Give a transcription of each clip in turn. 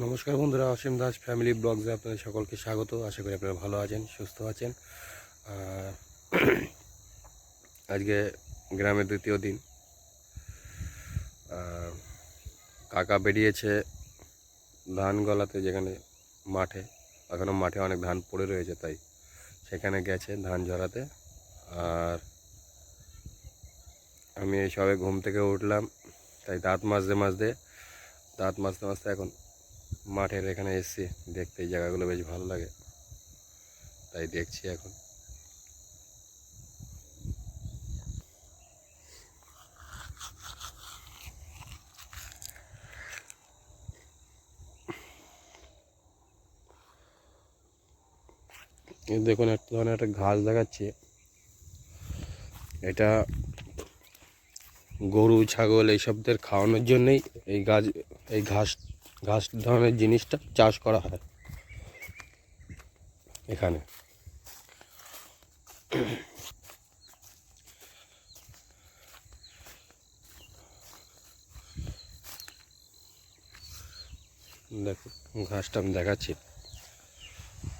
নমস্কার বন্ধুরা, অসীম দাস ফ্যামিলি ব্লগসে আপনাদের সকলকে স্বাগত। আশা করি আপনারা ভালো আছেন, সুস্থ আছেন। আজকে গ্রামের দ্বিতীয় দিন। কাকা বেরিয়েছে ধান গলাতে যেখানে মাঠে। এখনও মাঠে অনেক ধান পড়ে রয়েছে, তাই সেখানে গেছে ধান ঝরাতে। আর আমি সবে ঘুম থেকে উঠলাম, তাই দাঁত মাজতে মাজতে, দাঁত মাজতে মাজতে এখন মাঠের এখানে এসছি দেখতে এই জায়গাগুলো বেশ ভালো লাগে। তাই দেখছি এখন। দেখুন, এক ধরনের একটা ঘাস দেখাচ্ছি। এটা গরু, ছাগল এইসবদের খাওয়ানোর জন্যই এই গাছ, এই ঘাস ঘাস ধরনের জিনিসটা চাষ করা হয় এখানে। দেখো, ঘাসটা আমি দেখাচ্ছি।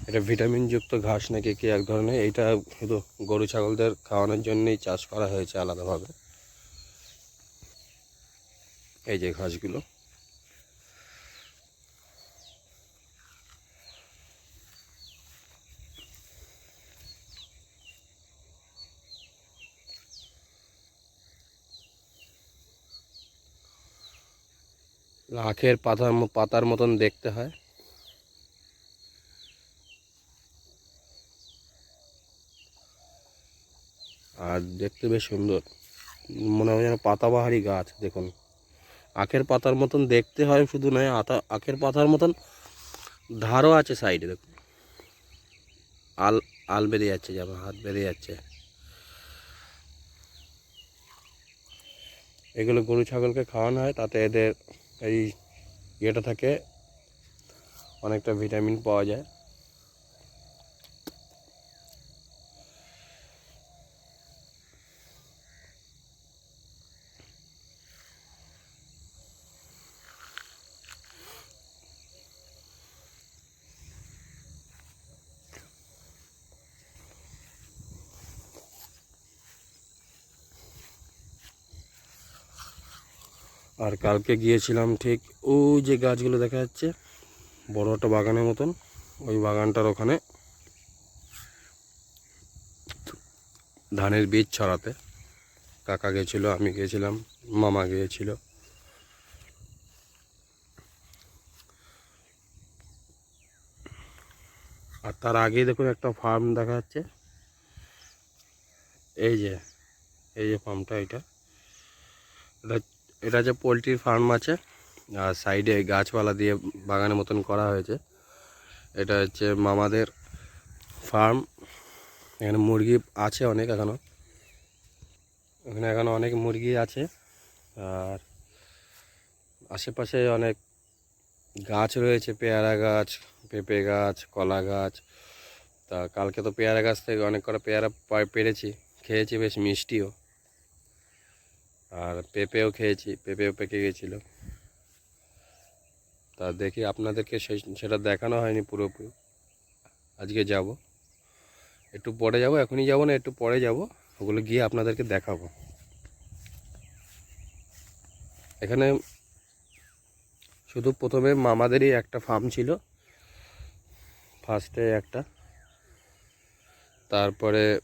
এটা ভিটামিনযুক্ত ঘাস নাকি কি এক ধরনের? এইটা শুধু গরু, ছাগলদের খাওয়ানোর জন্যই চাষ করা হয়েছে আলাদাভাবে। এই যে ঘাসগুলো। আখের পাতার পাতার মতন দেখতে হয়। আর দেখতে বেশ সুন্দর। মনে হয় যেন পাতাবাহারি গাছ, দেখুন। আখের পাতার মতন দেখতে হয়, শুধু নয়, আতা আখের পাতার মতন ধারও আছে সাইডে, দেখুন। আল আল বেরিয়ে যাচ্ছে, যেমন হাত বেরিয়ে যাচ্ছে। এগুলো গরু, ছাগলকে খাওয়ানো হয়, তাতে এদের এই ইয়েটা থাকে অনেকটা ভিটামিন পাওয়া যায়। কালকে গিয়েছিলাম ঠিক ওই যে গাছগুলো দেখা যাচ্ছে, বড় একটা বাগানের মতন, ওই বাগানটার ওখানে ধানের বীজ ছড়াতে। কাকা গেছিল আমি গিয়েছিলাম, মামা গিয়েছিল। আর তার আগে দেখুন একটা ফার্ম দেখা যাচ্ছে। এই যে এই যে ফার্মটা এটা। এটা যে পোলট্রির ফার্ম আছে, আর সাইডে গাছপালা দিয়ে বাগানের মতন করা হয়েছে। এটা হচ্ছে মামাদের ফার্ম। এখানে মুরগি আছে অনেক এখনও এখানে এখনও অনেক মুরগি আছে, আর আশেপাশে অনেক গাছ রয়েছে, পেয়ারা গাছ, পেঁপে গাছ, কলা গাছ। তা কালকে তো পেয়ারা গাছ থেকে অনেক কটা পেয়ারা পেরেছি, খেয়েছি, বেশ মিষ্টিও। আর পেঁপেও খেয়েছি, পেঁপেও পেকে গেছিল। তা দেখি আপনাদেরকে সেটা দেখানো হয়নি পুরোপুরি। আজকে যাব। একটু পরে যাব, এখনই যাব না, একটু পরে যাব। ওগুলো গিয়ে আপনাদেরকে দেখাবো। এখানে শুধু প্রথমে মামাদেরই একটা ফার্ম ছিল। ফার্স্টে একটা। তারপরে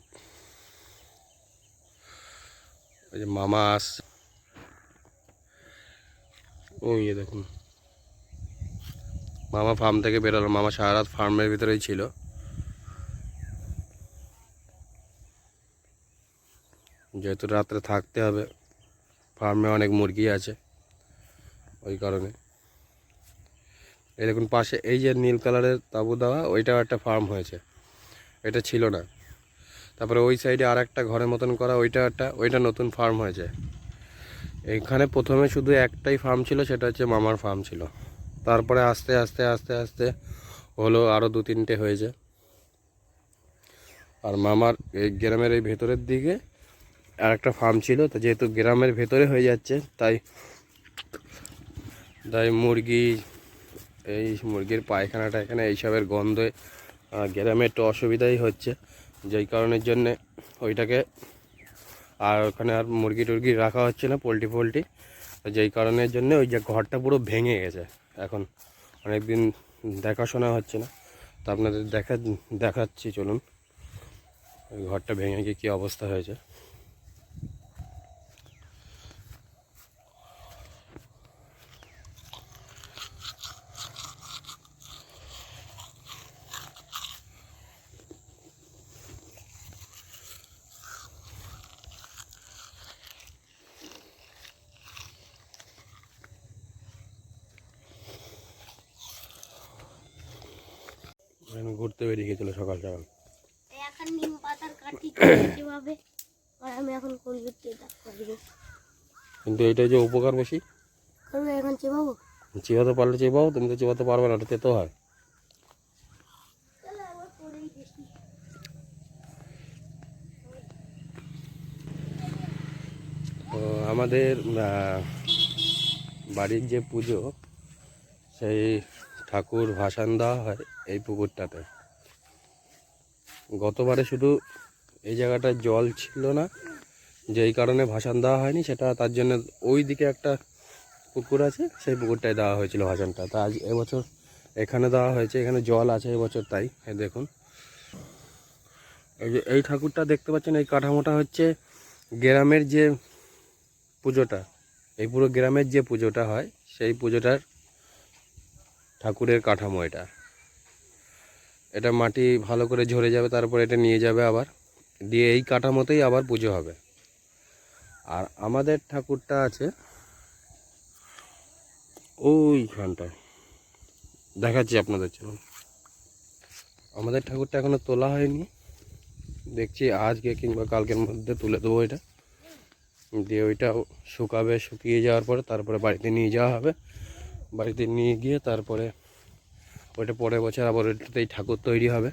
ওই যে মামা আস ওই দেখুন। মামা ফার্ম থেকে বেরোলো মামা সারা রাত ফার্মের ভিতরেই ছিল। যেহেতু রাত্রে থাকতে হবে ফার্মে অনেক মুরগি আছে ওই কারণে। এই দেখুন, পাশে এই যে নীল কালারের তাঁবু দেওয়া, ওইটাও একটা ফার্ম হয়েছে। এটা ছিল না। তারপরে ওই সাইডে আর একটা ঘরের মতন করা, ওইটা একটা, ওইটা নতুন ফার্ম হয়েছে এখানে প্রথমে শুধু একটাই ফার্ম ছিল, সেটা হচ্ছে মামার ফার্ম ছিল। তারপরে আস্তে আস্তে আস্তে আস্তে হলো আরও দু তিনটে হয়েছে। আর মামার এই গ্রামের এই ভেতরের দিকে আর একটা ফার্ম ছিল, তো যেহেতু গ্রামের ভেতরে হয়ে যাচ্ছে, তাই তাই মুরগি, এই মুরগির পায়খানাটা এখানে এইসবের গন্ধে গ্রামে একটু অসুবিধাই হচ্ছে। যেই কারণের জন্যে ওইটাকে আর ওখানে আর মুরগি টুরগি রাখা হচ্ছে না, পোলট্রি ফোলট্রি। যেই কারণের জন্য ওই যে ঘরটা পুরো ভেঙে গেছে এখন। অনেক দিন দেখাশোনা হচ্ছে না। তো আপনাদের দেখা, দেখাচ্ছি, চলুন। ওই ঘরটা ভেঙে গিয়ে কী অবস্থা হয়েছে। এখানে ঘুরতে বেরিয়ে গেছিল সকাল সকাল। এখন নিম পাতার কাঠি যেভাবে আর আমি এখন কলগেট দিয়ে দাগ করব? কিন্তু এইটা যে উপকার বেশি? করব এখন চেপাবো চিবাতে পারলে চিবাও তুমি তো চিবাতে পারবে না ওটা তেতো হয়। তো আমাদের বাড়ির যে পুজো সেই ঠাকুর ভাসান দেওয়া হয় এই পুকুরটাতে। গতবারে শুধু এই জায়গাটায় জল ছিল না, যেই কারণে ভাসান দেওয়া হয়নি, সেটা তার জন্য ওই দিকে একটা পুকুর আছে, সেই পুকুরটায় দেওয়া হয়েছিল ভাসানটা। তা আজ এবছর এখানে দেওয়া হয়েছে, এখানে জল আছে এবছর তাই দেখুন। এই যে এই ঠাকুরটা দেখতে পাচ্ছেন, এই কাঠামোটা হচ্ছে গ্রামের যে পুজোটা, এই পুরো গ্রামের যে পুজোটা হয়, সেই পুজোটার ঠাকুরের কাঠামো এটা। এটা মাটি ভালো করে ঝরে যাবে, তারপর এটা নিয়ে যাবে আবার। দিয়ে এই কাঠামোতেই আবার পুজো হবে। আর আমাদের ঠাকুরটা আছে ওইখানটায়। দেখাচ্ছি আপনাদের চলুন। আমাদের ঠাকুরটা এখনও তোলা হয়নি। দেখছি আজকে কিংবা কালকের মধ্যে তুলে দেবো এটা। দিয়ে ওইটা শুকাবে, শুকিয়ে যাওয়ার পরে তারপরে বাড়িতে নিয়ে যাওয়া হবে। বাড়িতে নিয়ে গিয়ে তারপরে ওইটা পরের বছর আবার ওইটাতেই ঠাকুর তৈরি হবে।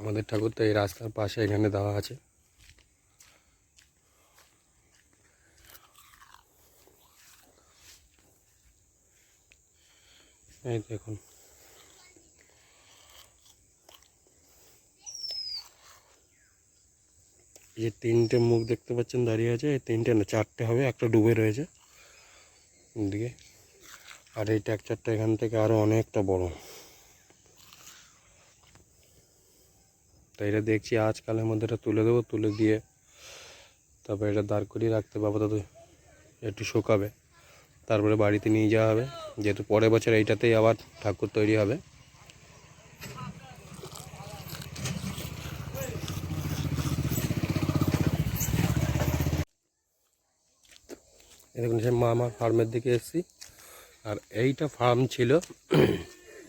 আমাদের ঠাকুর তো এই রাস্তার পাশে এখানে দেওয়া আছে। এই দেখুন। যে তিনটে মুখ দেখতে পাচ্ছেন দাঁড়িয়ে আছে, এই তিনটে না, চারটে হবে, একটা ডুবে রয়েছে। দিকে আর এই ট্যাকচারটা এখান থেকে আরও অনেকটা বড়। তাই এটা দেখছি আজকালের মধ্যে এটা তুলে দেবো, তুলে দিয়ে তারপর এটা দাঁড় করিয়ে রাখতে পারব তো একটু শুকাবে। তারপরে বাড়িতে নিয়ে যাওয়া হবে। যেহেতু পরের বছর এইটাতেই আবার ঠাকুর তৈরি হবে। দেখুন সে মামার ফার্মের দিকে এসেছি। আর এইটা ফার্ম ছিল,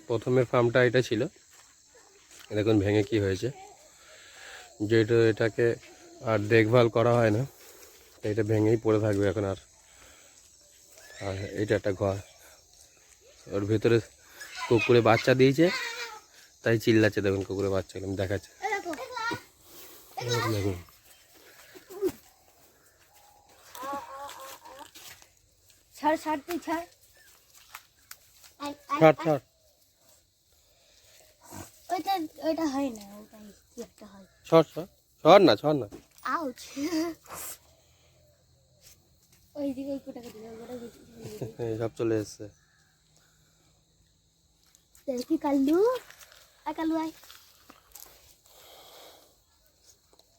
প্রথমের ফার্মটা এটা ছিল। দেখুন ভেঙে কি হয়েছে। যেটা এটাকে আর দেখভাল করা হয় না এটা ভেঙেই পড়ে থাকবে এখন আর। আর এটা একটা ঘর। ওর ভেতরে কুকুরে বাচ্চা দিয়েছে তাই চিল্লাচ্ছে দেখুন কুকুরে বাচ্চা আমি দেখাচ্ছে। দেখুন, দেখুন ছাড় ছাড় তুই ছাড়। ছাড় ছাড়। ওইটা ওইটা হয় না ওটাই কি একটা হয়। ছড় ছড়। ছড় না ছড় না। আউচ ওই দিকে ওই কোটাকে দিকে ওই কোটাকে দিকে এই সব চলে এসছে। দেখি কালু। আয় কালু আয়।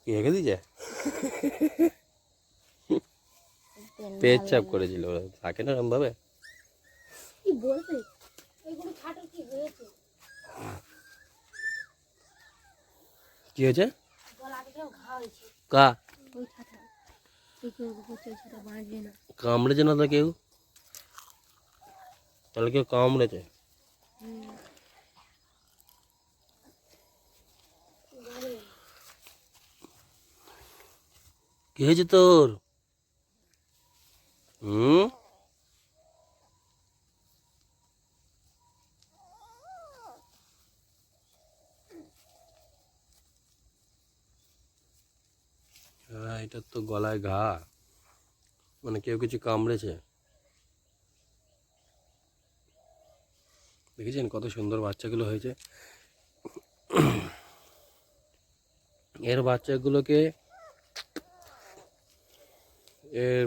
কি দিয়েছে? পেট চাপ করেছিল থাকে না এরকম ভাবে কি ওইগুলো কি হয়েছে? কি হয়েছে? গলা থেকেও ঘা হয়েছে। কা? ওই কামড়েছে না তো কেউ? তাহলে কেউ কামড়েছে? কি হয়েছে তোর? হুম? এটার তো গলায় ঘা। মানে কেউ কিছু কামড়েছে। দেখেছেন কত সুন্দর বাচ্চাগুলো হয়েছে? এর বাচ্চাগুলোকে এর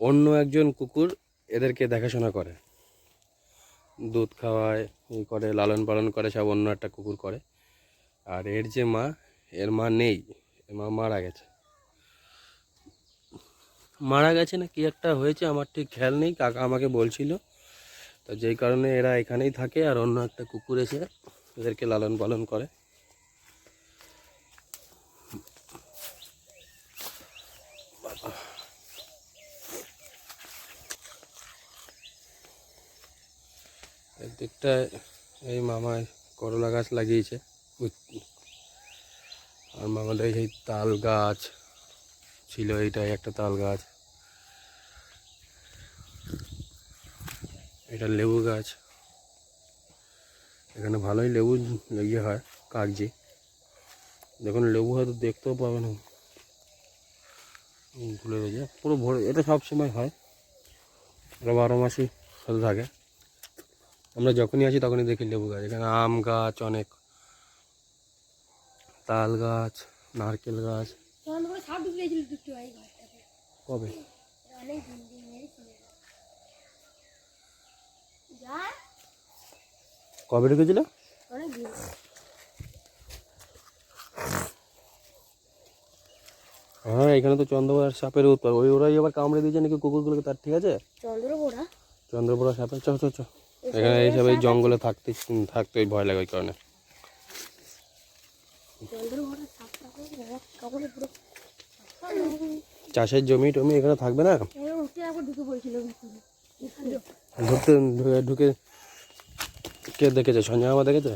অন্য একজন কুকুর এদেরকে দেখাশোনা করে। দুধ খাওয়ায়, ই করে, লালন পালন করে, সব অন্য একটা কুকুর করে। আর এর যে মা, এর মা নেই। মা মারা গেছে। মারা গেছে না কি একটা হয়েছে আমার ঠিক খেয়াল নেই, কাকা আমাকে বলছিল। তো যেই কারণে এরা এখানেই থাকে আর অন্য একটা কুকুর এসে এদেরকে লালন পালন করে। একদিকটায় এই মামায় করলা গাছ লাগিয়েছে। আর মামাদের এই তাল গাছ ছিল এইটাই একটা তাল গাছ। এটা লেবু গাছ। এখানে ভালোই লেবু ইয়ে হয় কাগজি। দেখুন লেবু হয়তো দেখতেও পাবে না উম, ভুলে গেছে পুরো ভরে এটা সব সময় হয়। এটা বারো মাসই সাথে থাকে। আমরা যখনই আসি তখনই দেখি লেবু গাছ। এখানে আম গাছ অনেক। তাল গাছ নারকেল গাছ। কবে? কবে ঢুকেছিল? হ্যাঁ এখানে তো চন্দ্রবড়ার সাপের উৎপাদ ওই ওরাই আবার কামড়ে দিয়েছে নাকি কুকুরগুলোকে তার ঠিক আছে? চন্দ্রবোড়া। চন্দ্রবড়া সাপের চ চ চ। এখানে এইসব এই জঙ্গলে থাকতে থাকতে ভয় লাগে ওই কারণে চন্দ্রবোড়া সাপটা কাপড়ে পুরো চাষের জমি টমি এখানে থাকবে না? ঢুকতে ঢুকে- কে দেখেছে? সঞ্জয় মামা দেখেছে?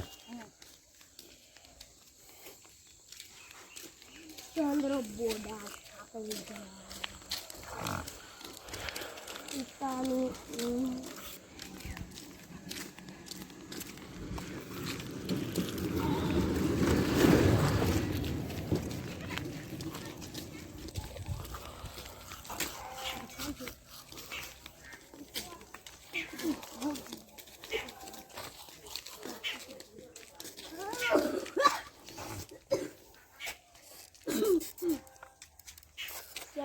চন্দ্রবোড়া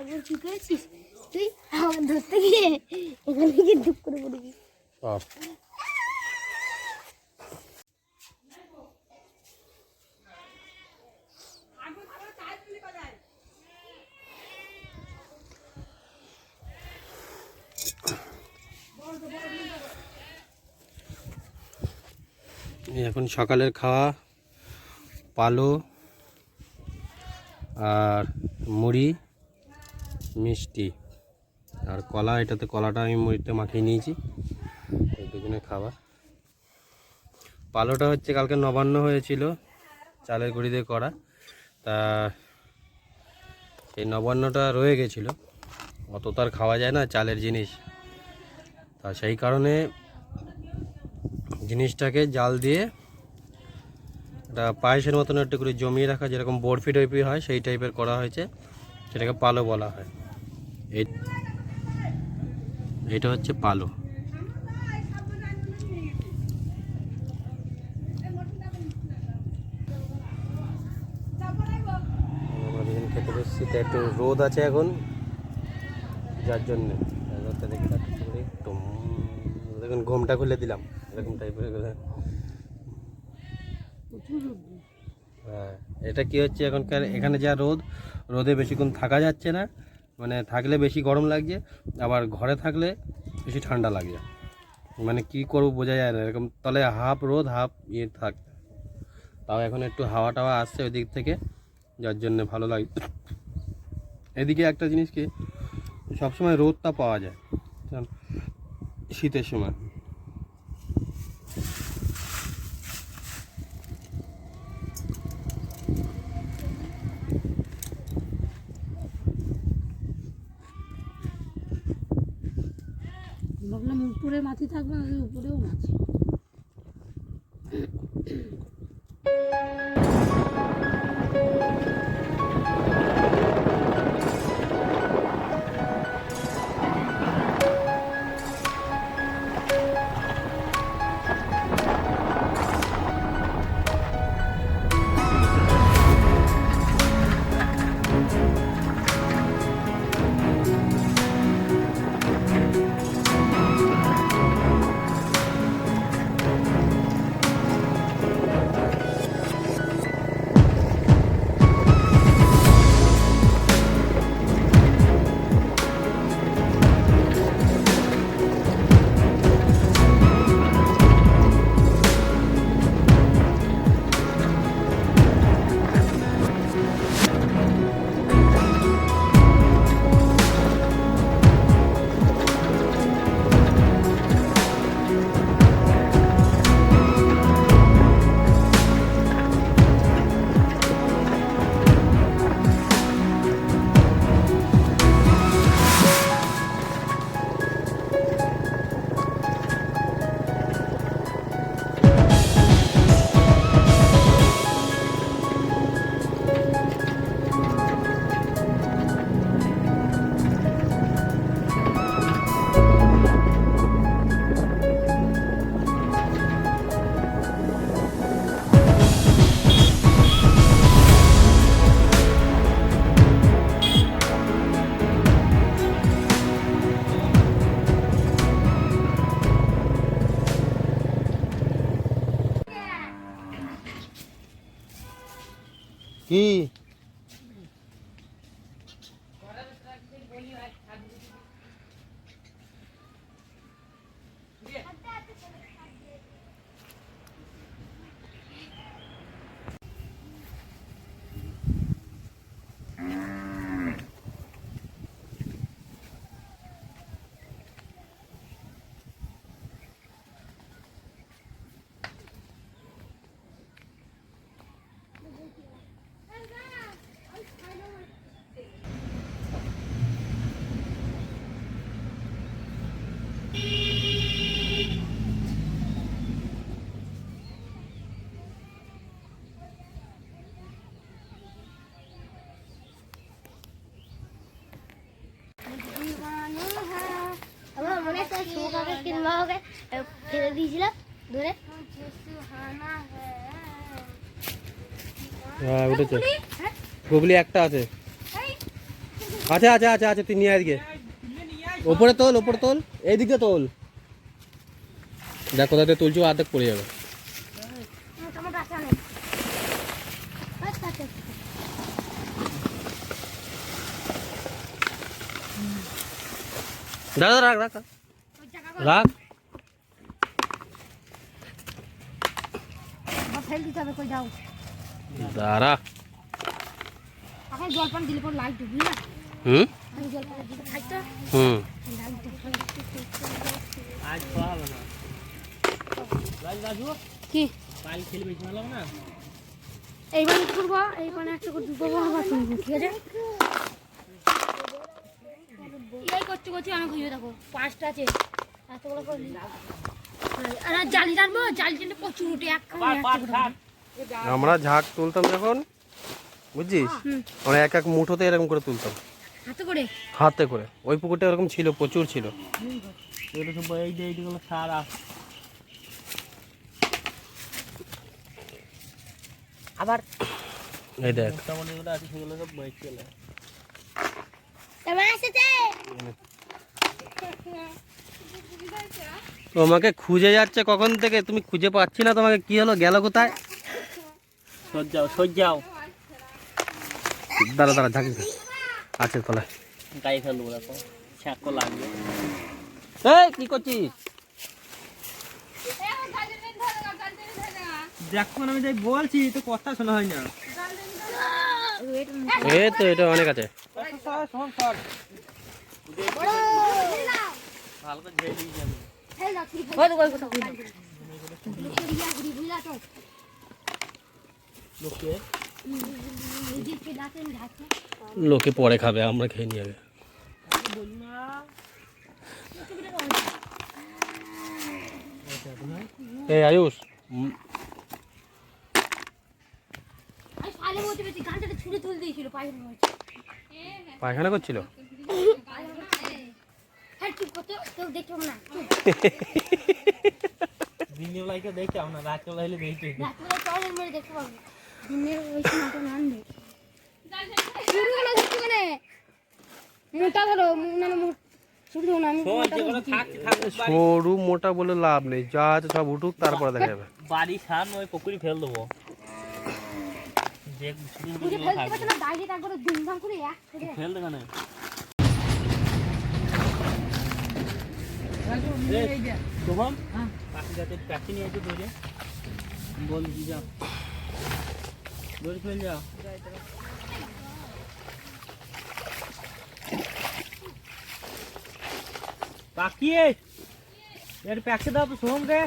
এটা তুই আমার ধরতে গিয়ে এখান ডুব করে এখন সকালের খাওয়া পালো আর মুড়ি। মিষ্টি। আর কলা, এটাতে কলাটা আমি মুড়িতে মাখিয়ে নিয়েছি। দুজনে খাবার। পালোটা হচ্ছে কালকে নবান্ন হয়েছিল, চালের গুঁড়ি দিয়ে করা। তা এই নবান্নটা রয়ে গেছিল। অত তো আর খাওয়া যায় না চালের জিনিস। তা সেই কারণে জিনিসটাকে জাল দিয়ে এটা পায়েসের মতন একটু করে জমিয়ে রাখা, যেরকম বরফি টরফি হয়, সেই টাইপের করা হয়েছে। সেটাকে পালো বলা হয়। এটা হচ্ছে পালো। আমরা খেতে বসছি তা একটু রোদ। আছে এখন যার জন্যে রোদটা দেখে একটু দেখুন ঘুমটা খুলে দিলাম এরকম টাইপের হ্যাঁ এটা কি হচ্ছে এখনকার এখানে যা রোদ রোদে বেশিক্ষণ থাকা যাচ্ছে না। মানে থাকলে বেশি গরম লাগছে, আবার ঘরে থাকলে বেশি ঠান্ডা লাগছে। মানে কি করব বোঝা যায় না, এরকম তাহলে হাফ রোদ, হাফ ইয়ে থাক। তাও এখন একটু হাওয়া টাওয়া আসছে ওই দিক থেকে, যার জন্য ভালো লাগে। এদিকে একটা জিনিস কি, সবসময় রোদটা পাওয়া যায়। শীতের সময়। উপরে মাছি থাকবে না উপরেও মাছি আমার আছে শুকাকে কিনবা হবে? ফেলে দিয়েছিলাম ধরে। হ্যাঁ উঠেছে। গুগলি একটা আছে। আছে আছে আছে আছে তুই নিয়ে আজকে ওপরে তোল ওপরে তোল। এইদিকে তোল। দেখ কোথাতে তুলছো অর্ধেক পড়ে যাবে। আচ্ছা আচ্ছা দাদা রাখ রাখ। রাখ। দাঁড়া। এখন জল পান দিলে পর লাইট না? হুম? আমি জল পান হুম। আজ খাওয়া না। কি? কাল খেলে বেশি না? এইবার কি করব এইবার একটা করে দুটো আবার তুলবো ঠিক আছে? এই করতে করতে আমি খুঁজে দেখো পাঁচটা আছে। করে আর জালি জালি প্রচুর উঠে এক আমরা ঝাঁক তুলতাম যখন বুঝছিস। আমরা এক এক মুঠোতে এরকম করে তুলতাম। হাতে করে? হাতে করে। ওই পুকুরটা এরকম ছিল প্রচুর ছিল। সব এই যে এইগুলো সারা। আবার এই দেখ। আছে সেগুলো সব চলে। তোমাকে খুঁজে যাচ্ছে কখন থেকে তুমি খুঁজে পাচ্ছি না তোমাকে কি হলো গেল কোথায় সজ্জাও সজ্জাও দাঁড়া দাঁড়া ঝাঁকি আছে তলায় গায়ে ফেলব দেখো ছ্যাঁকো লাগবে এই কি করছিস দেখুন আমি যাই বলছি তো কথা শোনা হয় না এই তো এটা অনেক আছে শোন শোন লোকে পরে খাবে আমরা খেয়ে নিয়ে যাবে। আয়ুষ। পায়খানা করছিল হ্যাঁ চুপ করতে কেউ দেখতে পাবো না দিনের বেলায় দেখতে না রাতের মেরে দেখতে পাবো। দিনের ওই সময়টা মানে মোটা ধরো না মোটা থাকুক বাড়ি সরু মোটা বলে লাভ নেই। যা আছে সব উঠুক তারপরে দেখা যাবে। বাড়ি সার ওই পুকুরি ফেল দেবো। যে ছোটো ছোটো বুঝে যেগুলো ফেলতে থাকবে পারছ না বাইরে একবার দুমদাম করে এক করে ফেল দেবে না শুভম পাখি যাতে প্যাকি নিয়ে এসে ধরে বলছি যাও ধরে ফেল যাও পাখি এর প্যাকে দাও তো শুভমকে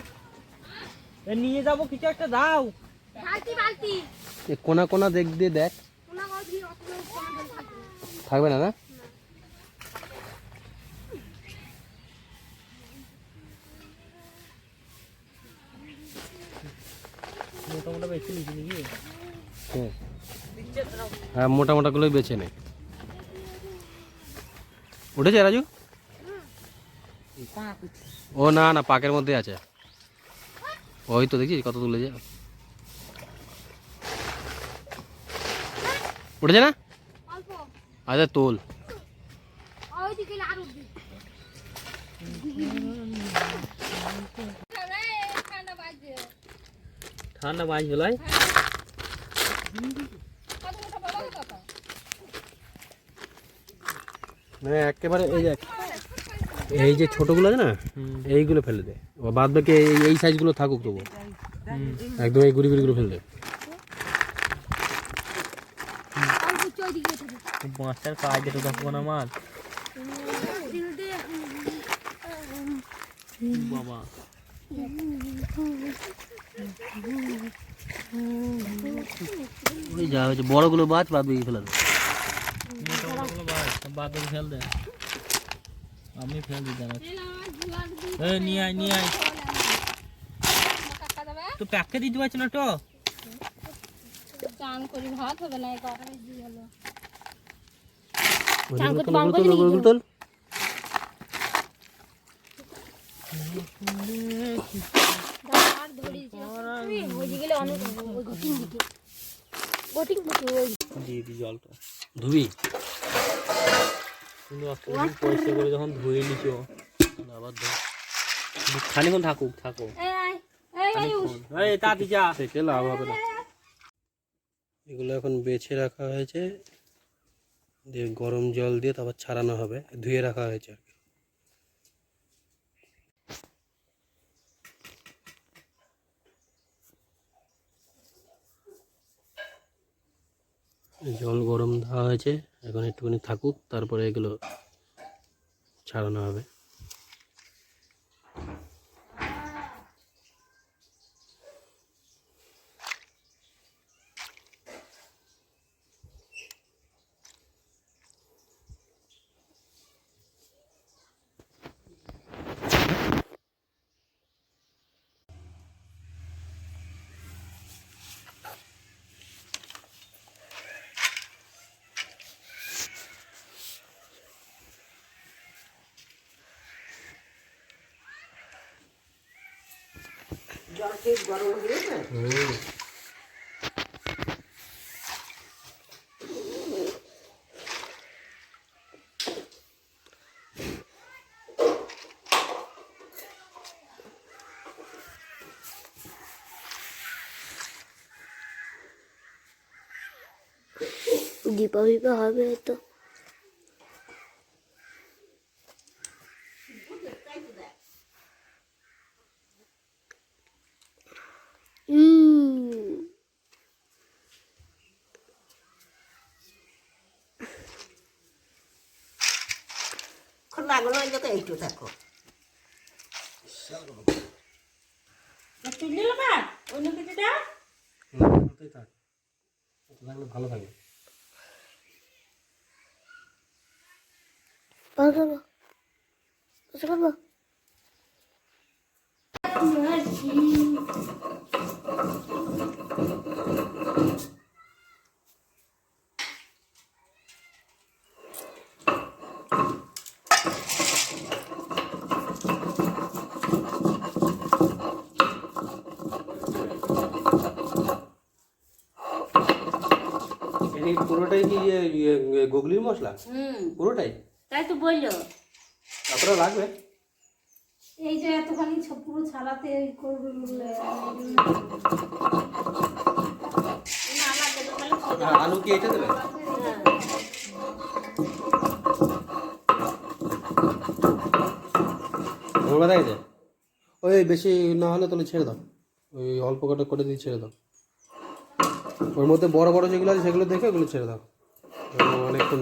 এ নিয়ে যাব কিছু একটা দাও বালতি বালতি এ কোনা কোনা দেখ দিয়ে দেখ কোনা বালতি অত কোনা জল থাকবে থাকবে না না মোটামোটা নাকি? হুম। হ্যাঁ মোটা মোটাগুলোই বেছে নে উঠেছে রাজু? ও না না পাকের মধ্যে আছে। ওই তো দেখছিস কত তুলেছে। উঠেছে না? আচ্ছা তোল। ওইদিকে আর উঠবি ঠান্ডা বাইশ বেলায় না একেবারে এই যে এই যে ছোটোগুলো আছে না এইগুলো ফেলে দে। বাদ বাকি এই সাইজগুলো থাকুক তবু। একদম এই গুড়ি গুড়িগুলো ফেলে দে। বাঁচার কাজ এটা দেখব না আমার বাবা। ওই যা হয়েছে বড়গুলো বাদ বাদ বাকি ফেলে বাদ ফেল দে আমি ফেল দিতে নিয়ে আয় নিয়ে আয়। তো প্যাকে দিতে পারছি না তো? চান করি ভাত হবে না হলো ওইগুলো তোল, ওইগুলো দিয়ে জলটা। ধুবি? পরিষ্কার করে যখন ধুয়ে আবার খানিক্ষণ থাকুক থাকুক থেকে লাভ হবে না। এগুলো এখন বেছে রাখা হয়েছে। দিয়ে গরম জল দিয়ে তারপর ছাড়ানো হবে ধুয়ে রাখা হয়েছে আর কি। জল গরম দেওয়া হয়েছে এখন একটুখানি থাকুক তারপরে এগুলো ছাড়ানো হবে। দীপা ফিপা হবে তো খোলা গুলো যাতে এইটু থাকো তুললে না অন্য কিছু দাও ভালো থাকবে পাস করব পাস করব এই পুরোটাই কি ইয়ে ইয়ে ইয়ে গুগলির মশলা? হুম। পুরোটাই? তাই তো বলল। কতটা লাগবে? এই যে এতখানি পুরো ছাড়াতে হ্যাঁ, আলু কি এটা দেবে? ওই বেশি না হলে তাহলে ছেড়ে দাও। ওই অল্প কটা করে দিয়ে ছেড়ে দাও। ওর মধ্যে বড় বড় যেগুলো আছে সেগুলো দেখে ওগুলো ছেড়ে দাও। অনেকক্ষণ